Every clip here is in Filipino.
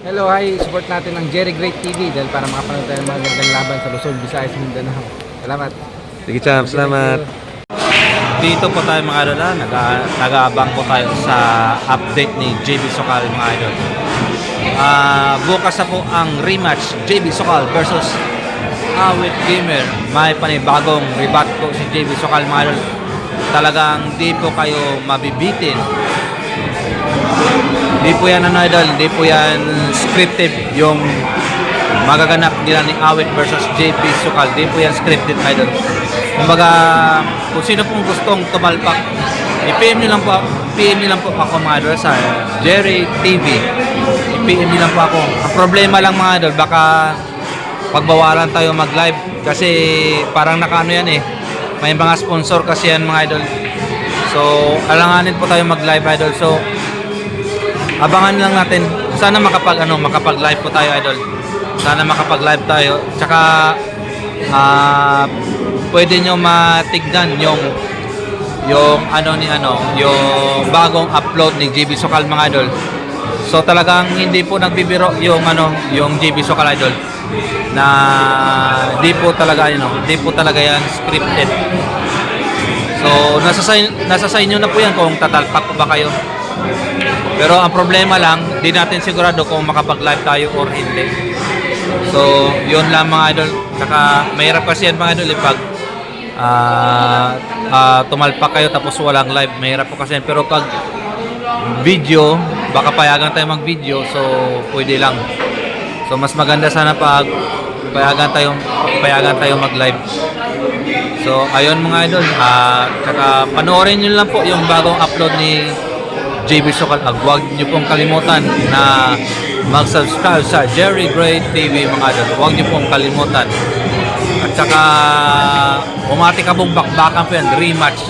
Hello, hi. Support natin ang Jerry Great TV dahil para makapanood tayo ng mga gandang laban sa Luzon, Visayas, Mindanao. Salamat. Sige, champ. Salamat. Dito po tayo mga idol. Nag- nag-aabang po tayo sa update ni JB Sokal mga idol. Ah, bukas na po ang rematch JB Sokal versus Awit Gamer. May panibagong rebat po si JB Sokal mga idol. Talagang di po kayo mabibitin. Di po yan ano idol, di po yan scripted yung magaganap nila ni Awit versus JP Sukal. Di po yan scripted idol. Kumbaga, kung sino pong gustong tumalpak, i-PM nyo lang po, PM nyo lang po ako mga idol sa Jerry TV. I-PM nyo lang po ako. Ang problema lang mga idol, baka pagbawalan tayo mag-live kasi parang nakaano yan eh. May mga sponsor kasi yan mga idol. So, alanganin po tayo mag-live idol. So, abangan lang natin. Sana makapag ano, makapag-live po tayo idol. Sana makapag-live tayo. Tsaka ah pwede nyo matignan yung yung ano ni ano, yung bagong upload ni JB Sokal mga idol. So talagang hindi po nagbibiro yung ano, yung JB Sokal idol na hindi po talaga ano, hindi po talaga yan scripted. So nasa sa, nasa sa inyo na po yan kung tatalpak pa ba kayo. Pero ang problema lang, di natin sigurado kung makapag-live tayo or hindi. So, yun lang mga idol. Saka, mahirap kasi yan mga idol eh, pag ah, ah, tumalpak kayo tapos walang live. Mahirap po kasi yan. Pero pag video, baka payagan tayo mag-video, so pwede lang. So, mas maganda sana pag payagan tayo, payagan tayo mag-live. So, ayun mga idol. Ah, saka panoorin nyo lang po yung bagong upload ni JB Sokal. Ag, huwag nyo pong kalimutan na mag-subscribe sa Jerry Gray TV mga idol. Huwag nyo pong kalimutan. At saka, umati ka pong bakbakan po yan. Rematch.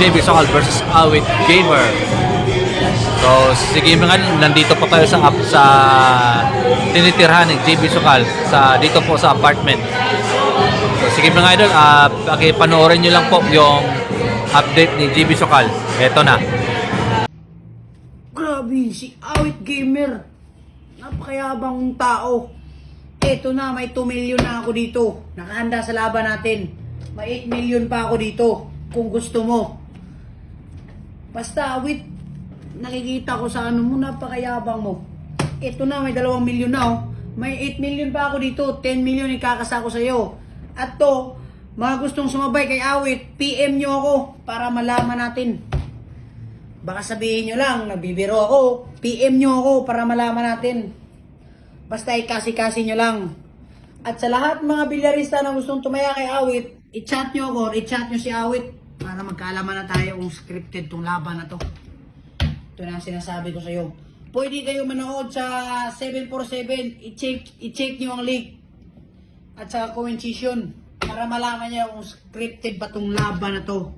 JB Sokal versus Awit Gamer. So, sige mga idol, nandito po tayo sa sa tinitirhan ni JB Sokal sa dito po sa apartment. So, sige mga idol, ah pakipanoorin nyo lang po yung update ni JB Sokal. Ito na. Grabe, si Awit Gamer. Napakayabang tao. Eto na, may 2 million na ako dito. Nakahanda sa laban natin. May 8 million pa ako dito. Kung gusto mo. Basta, Awit, nakikita ko sa ano mo, napakayabang mo. Eto na, may 2 million na oh. May 8 million pa ako dito. 10 million ikakasa ko sa'yo. At to, mga gustong sumabay kay Awit, PM nyo ako para malaman natin. Baka sabihin nyo lang, nagbibiro ako. PM nyo ako para malaman natin. Basta ikasi-kasi nyo lang. At sa lahat mga bilyarista na gustong tumaya kay Awit, i-chat nyo ako, or i-chat nyo si Awit para magkaalaman na tayo kung scripted tong laban na to. Ito na ang sinasabi ko sa iyo. Pwede kayo manood sa 747, i-check, i-check nyo ang link at sa comment section para malaman niya kung scripted ba tong laban na to.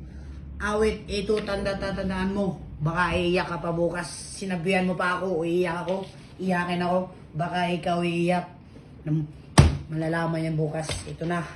Awit, ito tanda-tandaan mo. Baka iiyak ka pa bukas. Sinabihan mo pa ako, iiyak ako. Iyakin ako. Baka ikaw iiyak. Malalaman yan bukas. Ito na.